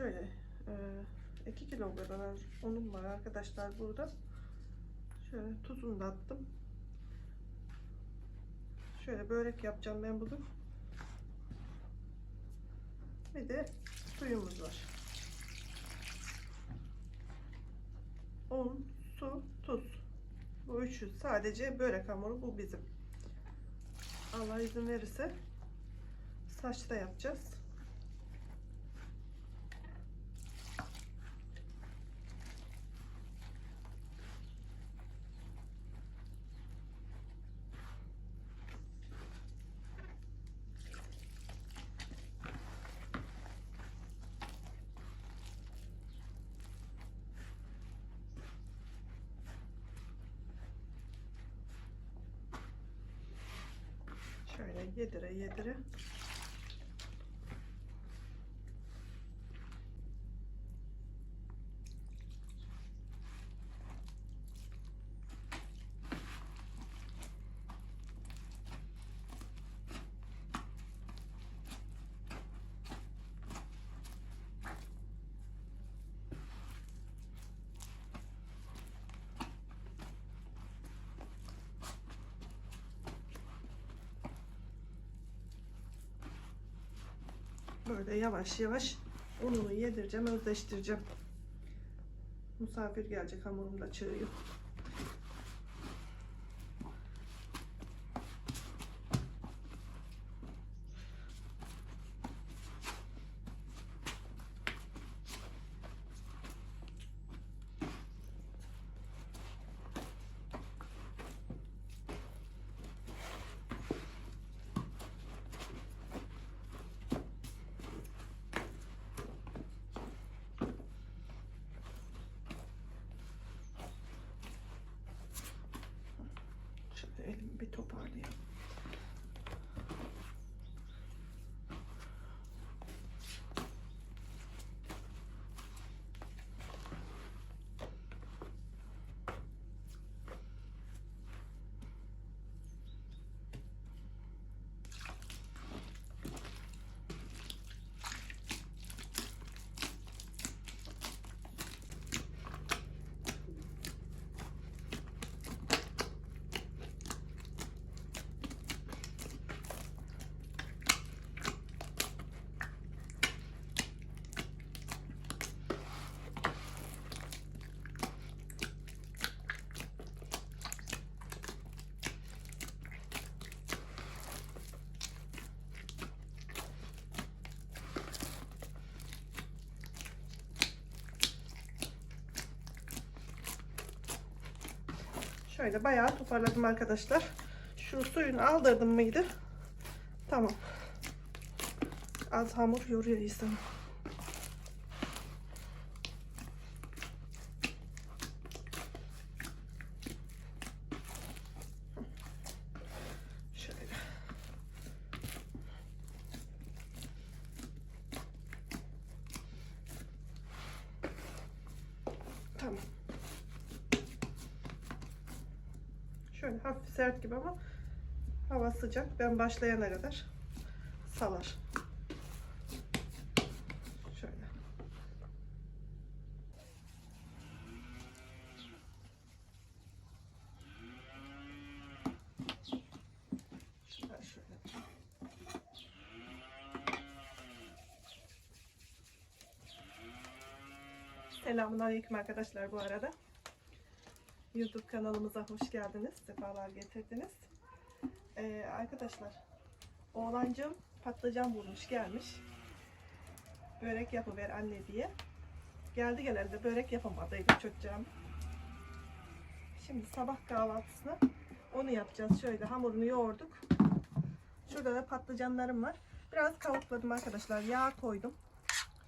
Şöyle 2 kilo kadar unum var arkadaşlar burada. Şöyle tuzunu da attım. Şöyle börek yapacağım ben bugün. Bir de suyumuz var. Un, su, tuz. Bu üçü sadece börek hamuru bu bizim. Allah izin verirse saçta yapacağız. Şöyle yedire yedire. Böyle yavaş yavaş ununu yedireceğim, özleştireceğim. Misafir gelecek hamurumda çığ yok. brilliant. Şöyle bayağı toparladım arkadaşlar. Şu suyunu aldırdım mıydı? Tamam. Az hamur yoruyor insanı. Şöyle. Tamam. Şöyle hafif sert gibi ama hava sıcak. Ben başlayana kadar salar. Şöyle. Şöyle şöyle. Selamünaleyküm arkadaşlar bu arada. YouTube kanalımıza hoş geldiniz. Sefalar getirdiniz. Ee, arkadaşlar, oğlancığım patlıcan bulmuş gelmiş. Börek yapıver anne diye. Geldi geleli de börek yapamadıydı çocuğum. Şimdi sabah kahvaltısına onu yapacağız. Şöyle hamurunu yoğurduk. Şurada da patlıcanlarım var. Biraz kavukladım arkadaşlar. Yağ koydum.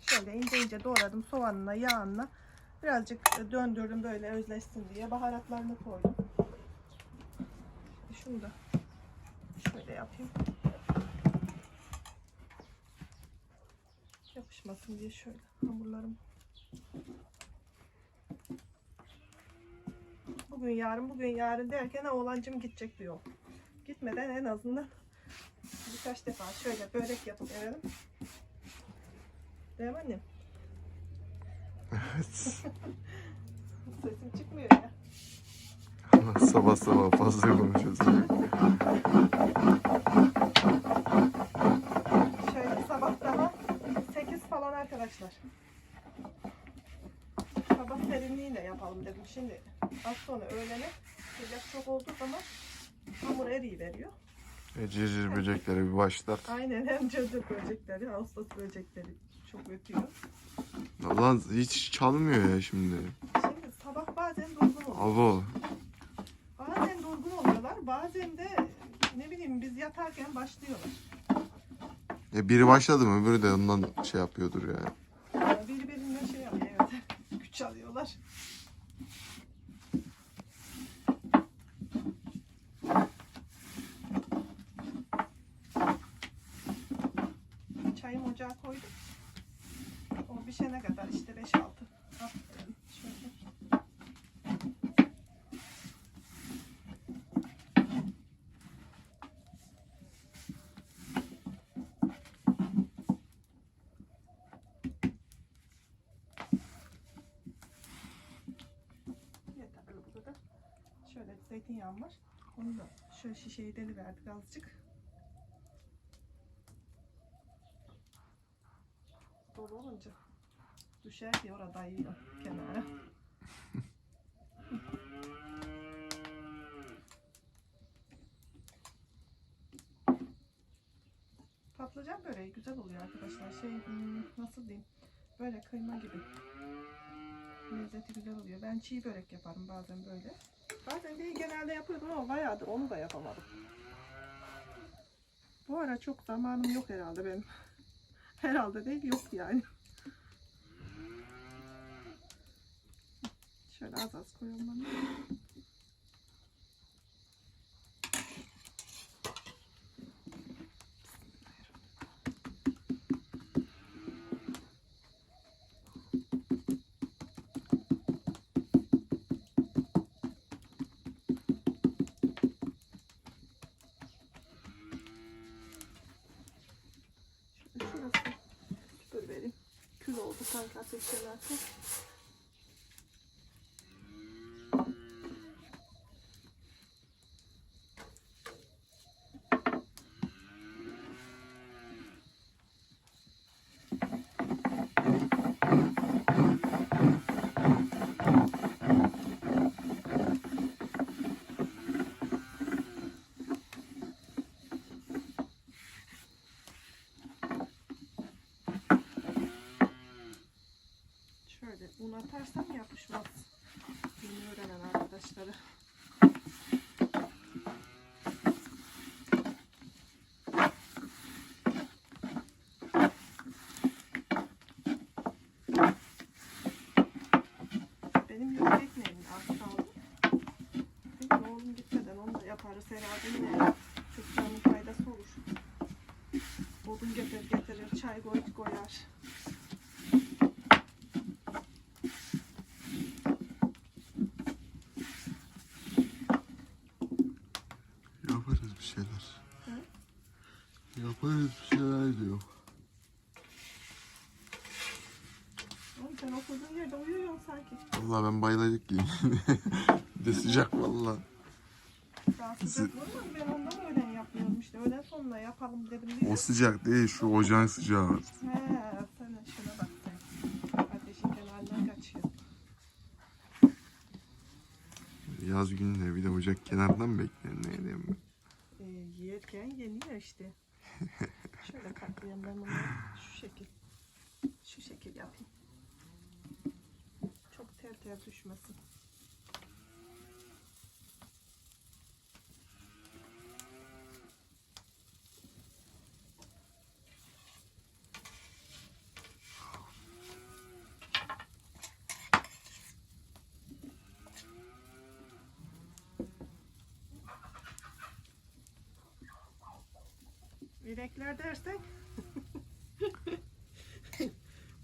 Şöyle ince ince doğradım soğanla, yağınla. Birazcık döndürdüm böyle özleşsin diye. Baharatlarını koydum. Şunu da şöyle yapayım. Yapışmasın diye şöyle hamurlarım. Bugün yarın bugün yarın derken oğlancım gidecek diyor. Gitmeden en azından birkaç defa şöyle börek yapıp verelim. Değil mi annem? Evet. Sesim çıkmıyor ya. Sabah sabah fazla konuşuyorsun. Şöyle sabah daha 8 falan arkadaşlar. Sabah serinliğiyle yapalım dedim. Şimdi az sonra öğlene sıcak çok olduğu zaman hamur eriyiveriyor. E, cırcır böcekleri bir başlar. Aynen hem cırcır böcekleri, Ağustos böcekleri çok ötüyor. Lan hiç çalmıyor ya şimdi. Şimdi sabah bazen durgun oluyor. Avo. Bazen de ne bileyim biz yatarken başlıyorlar. Ya biri başladı mı öbürü de ondan şey yapıyordur ya. Yani biri birinden şey alıyor evet. Güç alıyorlar. Çayım ocağa koydum. O pişene kadar işte 5-6. Aferin. Şöyle. Yeterli bu kadar. Şöyle zeytinyağım var. Onu da şöyle şişeyi deliverdik azıcık. Dolu olunca düşer ki orada yiyor kenara. Patlıcan böreği güzel oluyor arkadaşlar. Şey hmm, nasıl diyeyim? Böyle kıyma gibi. Lezzeti güzel oluyor. Ben çiğ börek yaparım bazen böyle. Bazen değil genelde yapıyordum ama bayağıdır onu da yapamadım. Bu ara çok zamanım yok herhalde benim. Herhalde değil yok yani. Şöyle az az koyalım. Kül oldu sanki un atarsam yapışmaz. Yeni öğrenen arkadaşları. Benim yok ekmeğim az kaldı. Peki oğlum gitmeden onu da yaparız herhalde yine. Çocukların faydası olur. Odun getirir getirir, çay koy koyar. Yaparız bir şeyler. Hı? Yaparız bir şeyler diyor. Oğlum sen oturduğun yerde uyuyorsun sanki. Vallahi ben bayılacak gibiyim. de sıcak vallahi. Daha sıcak var ama ben ondan öğlen yapmıyorum işte. Öğlen sonuna yapalım dedim diye. O sıcak değil şu ocağın sıcağı. He, sen şuna bak sen. Ateşin kenarından kaçıyor. Yaz günleri bir de ocak kenardan bekliyor ne diyeyim ben. Yerken yeniyor işte. Şöyle katlayayım ben bunu. Şu şekil. Şu şekil yapayım. Çok tel tel düşmesin. İnekler dersek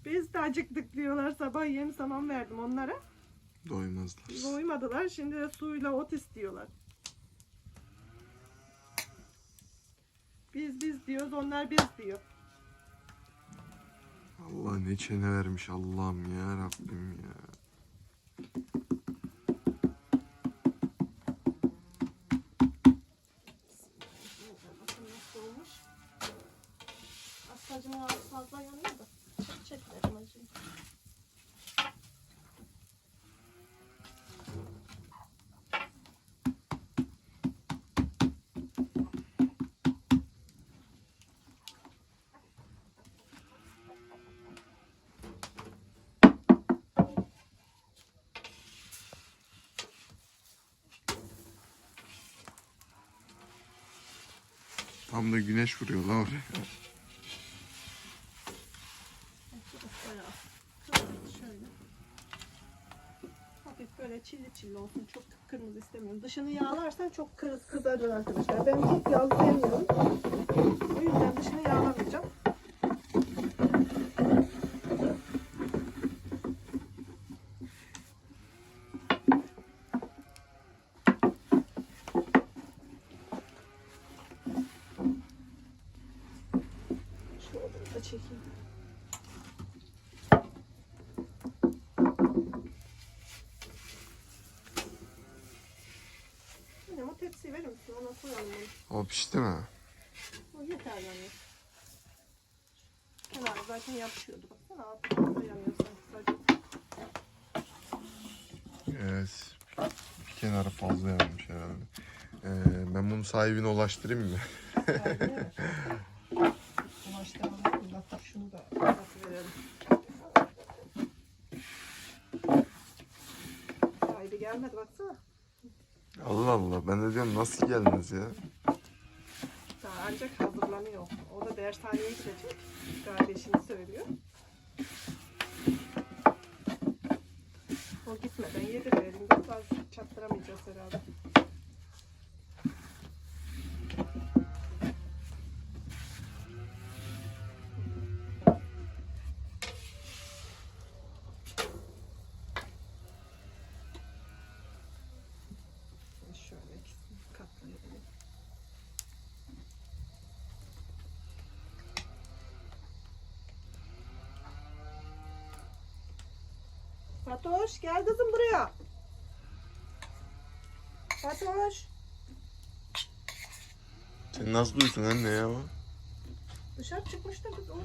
biz de acıktık diyorlar. Sabah yeni saman verdim onlara. Doymazlar. Doymadılar. Şimdi de suyla ot istiyorlar. Biz biz diyoruz. Onlar biz diyor. Allah ne çene vermiş Allah'ım ya Rabbim ya. Tam da güneş vuruyor lan oraya. Böyle çilli çilli olsun. Çok kırmızı istemiyorum. Dışını yağlarsan çok kır, kızarır arkadaşlar. Ben çok yağlı sevmiyorum. O yüzden dışını yağlamayacağım. Şu odunu da çekeyim. Annem o tepsiyi verir misin? Ona koyalım onu. O pişti mi? O yeter yani. Kenarı zaten yapışıyordu. Baksana altı yanıyor sanki sadece. Evet. Bir kenarı fazla yanmış herhalde. Ee, ben bunu sahibine ulaştırayım mı? Ulaştıralım da şunu da. Sahibi gelmedi baksana. Allah Allah ben de diyorum nasıl geldiniz ya? Ancak hazırlanıyor. O da dershaneye gidecek. Kardeşini söylüyor. O gitmeden yedirelim. Biraz çattıramayacağız herhalde. Fatoş gel kızım buraya. Fatoş. Sen nasıl duysun anne ya? Dışarı çıkmış da kız olur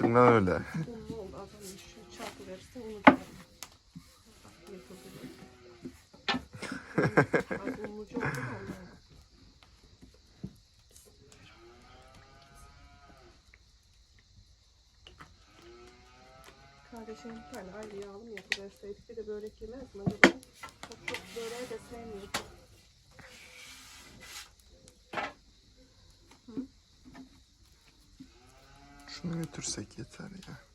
da ondan. Kardeşim bir tane ayrı yağlı mı yapıverseydik bir de börek yemez mi acaba? Çok çok böreği de sevmiyor. Şunu götürsek yeter ya.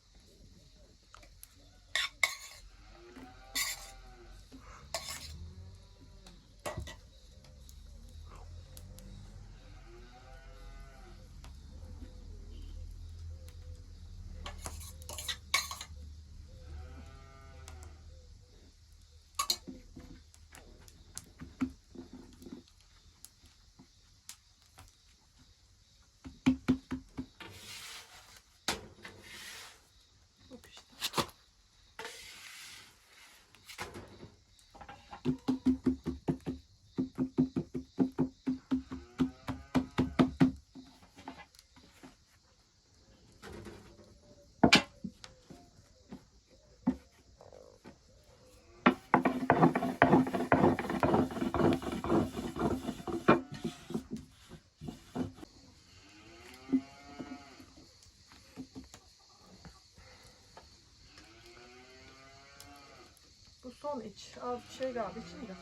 Son iç. Az bir şey kaldı içinde.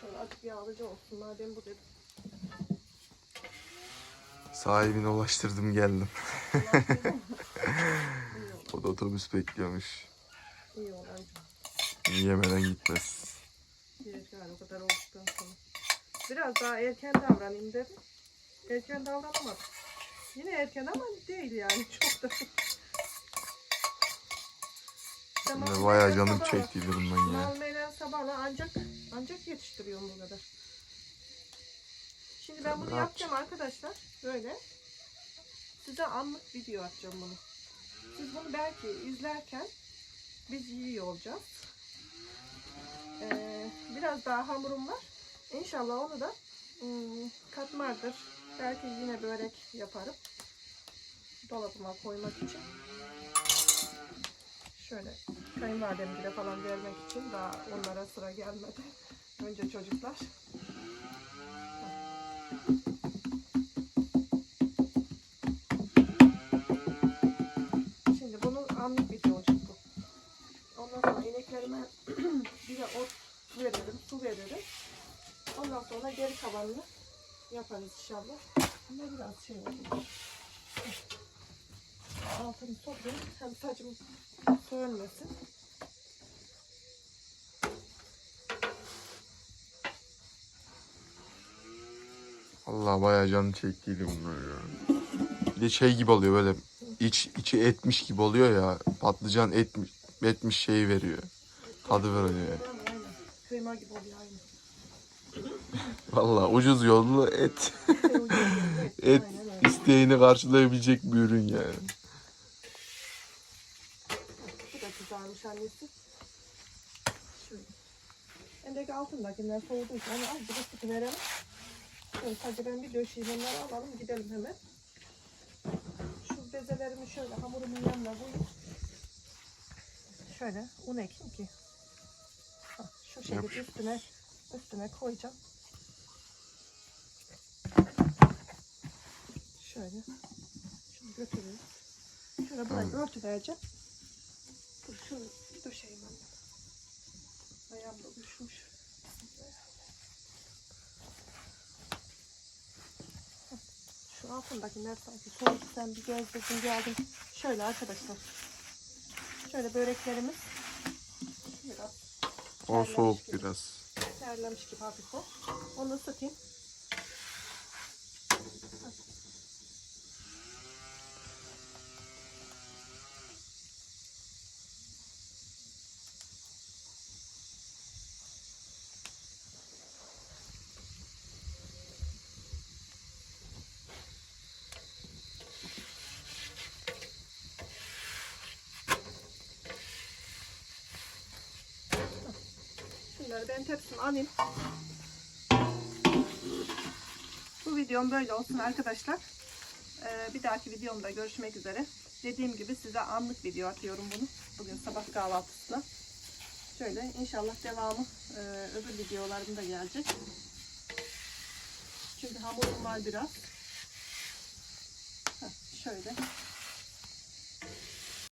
Şöyle azıcık yağlıcı olsun. Madem bu dedim. Sahibine ulaştırdım geldim. O da otobüs bekliyormuş. İyi olur. Yemeden gitmez. Gerek var o kadar olduktan sonra. Biraz daha erken davranayım dedim. Erken davranamadım. Yine erken ama değil yani çok da. Mal bayağı canım çektiydi bundan ya. Meyve sabahla ancak ancak yetiştiriyorum bu kadar. Şimdi ben bunu Ne yapacağım arkadaşlar. Böyle. Size anlık video atacağım bunu. Siz bunu belki izlerken biz yiyor olacağız. Ee, biraz daha hamurum var. İnşallah onu da ım, katmardır. Belki yine börek yaparım. Dolabıma koymak için. Şöyle kayınvalidemgile falan vermek için daha onlara sıra gelmedi. Önce çocuklar. Şimdi bunun anlık bir olacak bu. Ondan sonra ineklerime bir de ot veririm, su veririm. Ondan sonra geri kalanını yaparız inşallah. Ama biraz şey oldu. Altını toplayayım. Hem saçım sönmesin. Allah bayağı canım çektiydi bunlar ya. Bir de şey gibi oluyor böyle iç içi etmiş gibi oluyor ya. Patlıcan etmiş etmiş şeyi veriyor. Tadı veriyor. Aynen. Kıyma gibi oluyor aynı. Vallahi ucuz yollu et. Et isteğini karşılayabilecek bir ürün yani. Bu da güzelmiş annesi. Şöyle. Endeki altındakiler soğuduğu için onu azıcık ısıtı verelim. Şöyle sadece ben bir döşeyim onları alalım gidelim hemen. Şu bezelerimi şöyle hamurumun yanına koyayım. Şöyle un ekeyim ki. Şu şekilde üstüne üstüne koyacağım. Şöyle. Şunu götürüyoruz. Şöyle burayı Tamam. örtü vereceğim. Dur şunu döşeyim ben. Ayağım da düşmüş. Şu altındakiler sanki soğuk sen bir gezdirdin geldin. Şöyle arkadaşlar. Şöyle böreklerimiz biraz O soğuk gibi. biraz. terlemiş gibi hafif o. Onu ısıtayım. Ben tepsime alayım. Bu videom böyle olsun arkadaşlar. Ee, bir dahaki videomda görüşmek üzere. Dediğim gibi size anlık video atıyorum bunu. Bugün sabah kahvaltısına. Şöyle inşallah devamı e, öbür videolarımda gelecek. Çünkü hamurum var biraz.